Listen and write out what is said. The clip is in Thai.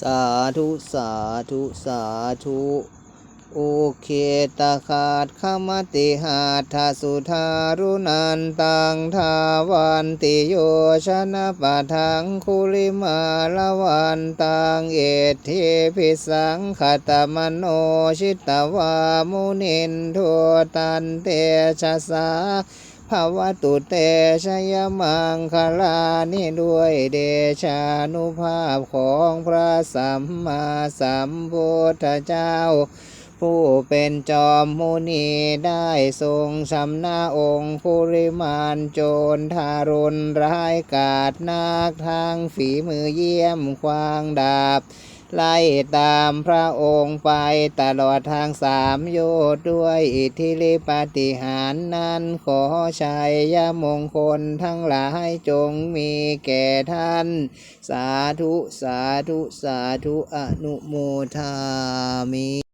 สาธุสาธุสาธุโอเคตาขาดขมติหาทาสุทารุนันตังทาวันติโยชนะปะทังคุลิมาละวันตังเอเทพิสังขตมโนชิตวามุนินโทตันเตชะสา ภาวตุเตชยมังคลานี่ด้วยเดชานุภาพของพระสัมมาสัมพุทธเจ้า ผู้เป็นจอมมุนีได้ทรงชำนาองค์ภูริมานโจรทารุณร้ายกาจนักทางฝีมือเยี่ยมควางดาบ ไล่ตามพระองค์ไปตลอดทางสามโยชน์ด้วยอิทธิฤทธิปฏิหารนั้นขอชัยยมงคลทั้งหลายจงมีแก่ท่าน สาธุ สาธุ สาธุอนุโมทามิ